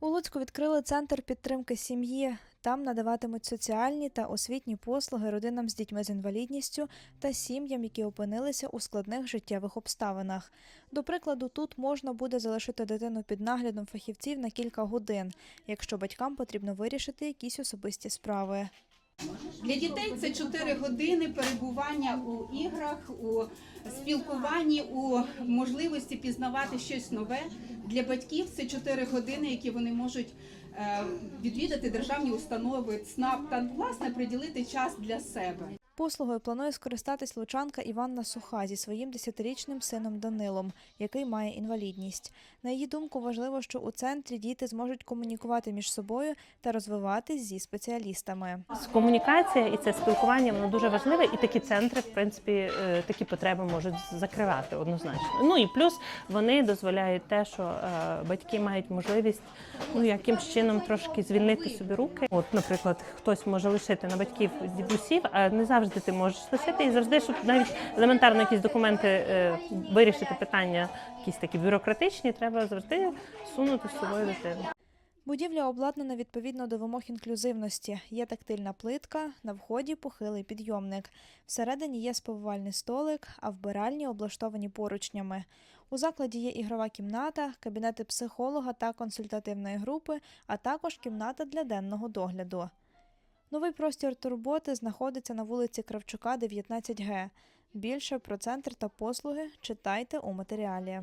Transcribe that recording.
У Луцьку відкрили центр підтримки сім'ї. Там надаватимуть соціальні та освітні послуги родинам з дітьми з інвалідністю та сім'ям, які опинилися у складних життєвих обставинах. До прикладу, тут можна буде залишити дитину під наглядом фахівців на кілька годин, якщо батькам потрібно вирішити якісь особисті справи. Для дітей це 4 години перебування у іграх, у спілкуванні, у можливості пізнавати щось нове. Для батьків це 4 години, які вони можуть е, відвідати державні установи, ЦНАП та власне приділити час для себе. Послугою планує скористатись лучанка Іванна Суха зі своїм десятирічним сином Данилом, який має інвалідність. На її думку, важливо, що у центрі діти зможуть комунікувати між собою та розвиватись зі спеціалістами. Комунікація і це спілкування воно дуже важливе, і такі центри, в принципі, е, такі потреби можуть закривати однозначно. Ну і плюс вони дозволяють те, що е, батьки мають можливість ну якимсь чином трошки звільнити собі руки. От, наприклад, хтось може лишити на батьків дідусів, а не завжди ти можеш лишити. І завжди, щоб навіть елементарно якісь документи е, вирішити питання, якісь такі бюрократичні, треба завжди сунути з собою дитину. Будівля обладнана відповідно до вимог інклюзивності. Є тактильна плитка, на вході похилий підйомник. Всередині є сповивальний столик, а вбиральні облаштовані поручнями. У закладі є ігрова кімната, кабінети психолога та консультативної групи, а також кімната для денного догляду. Новий простір турботи знаходиться на вулиці Кравчука, 19Г. Більше про центр та послуги читайте у матеріалі.